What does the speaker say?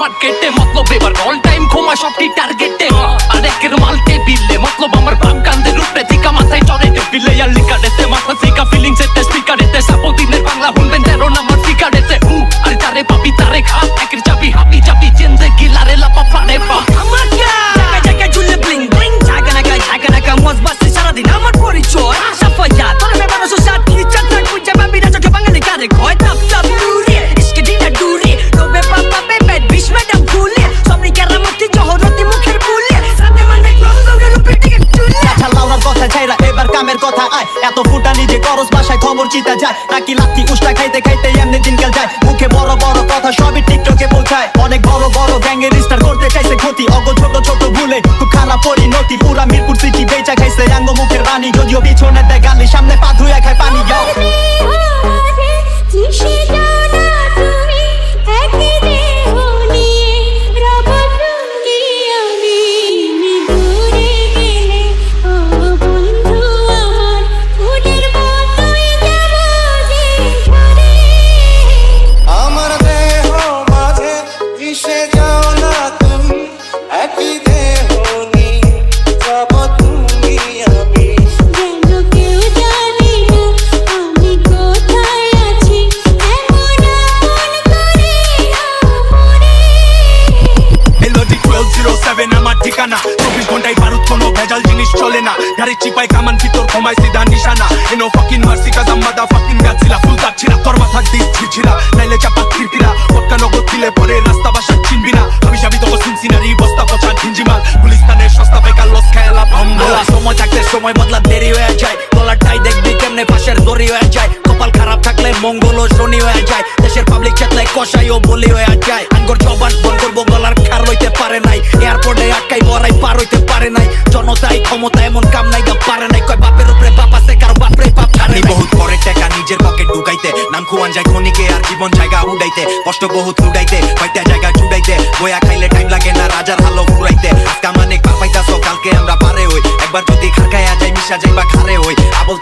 মার্কেটে মতলব এবার all time ঘুমা সবটি টার্গেটে আর একের মাল টেবিলে মতলব আমার কামের কথা আয়। এত ফুটা নিজে করস বাসায় খবর চিতা যায়। নাকি লাত্তি উষ্টা খাইতে খাইতে এমনি দিনকাল যায়। মুখে বড় বড় কথা সবই টিকটকে পৌঁছায় অনেক বড় বড় গ্যাংয়ের স্টার করতে চাইছে ক্ষতি। অগ ছোট ছোট ভুলে খুব খারাপ পরিণতি। পুরা মিরপুর সিটি বেচা খাইছে রাঙ্গ মুখের রানী। যদিও পিছনে দেয় জিরো সেভেন আমার ঠিকানা। চব্বিশ ঘন্টায় ভারত কোনো ভেজাল জিনিস চলে না। গাড়ি চিপাই কামান, ভিতর কমায় সিধা নিশানা। এনো ফাকিন মারসি কাজাম মাদা ফাকিন গাছিলা ফুল তাচ্ছিলা তোর মাথা দিস ছিছিলা নাইলে চাপা খিরকিরা পটকা নগদ দিলে পরে রাস্তা বাসা চিনবি না। আমি যাবি তোকে সিনসিনারি বস্তা পচা ঘিঞ্জিমাল পুলিশস্তানের সস্তা বেকার লস খেলা ভম্বলা সময় থাকতে সময় বদলা দেরি হয়ে যায়। গলাটাই দেখবি কেমনে পাশের দড়ি হয়ে যায়। কপাল খারাপ থাকলে মঙ্গল ও শনি হয়ে যায়। দেশের পাবলিক চেতলায় কষাই ও বলি হয়ে যায়। আঙ্গর জবান বল করব, গলার খার লইতে পারে নাই। খুয়ান যায় খনিকে আর জীবন জায়গা উড়াইতে। কষ্ট বহুত উড়াইতে কয়টা জায়গা জুড়াইতে। বয়া খাইলে টাইম লাগে না, রাজার হালো ফুরাইতে। আজকা মানে পাইতাছো কালকে আমরা পারে হই। একবার যদি খারকায়া যাই মিশা যাই বা খারে হই। আবল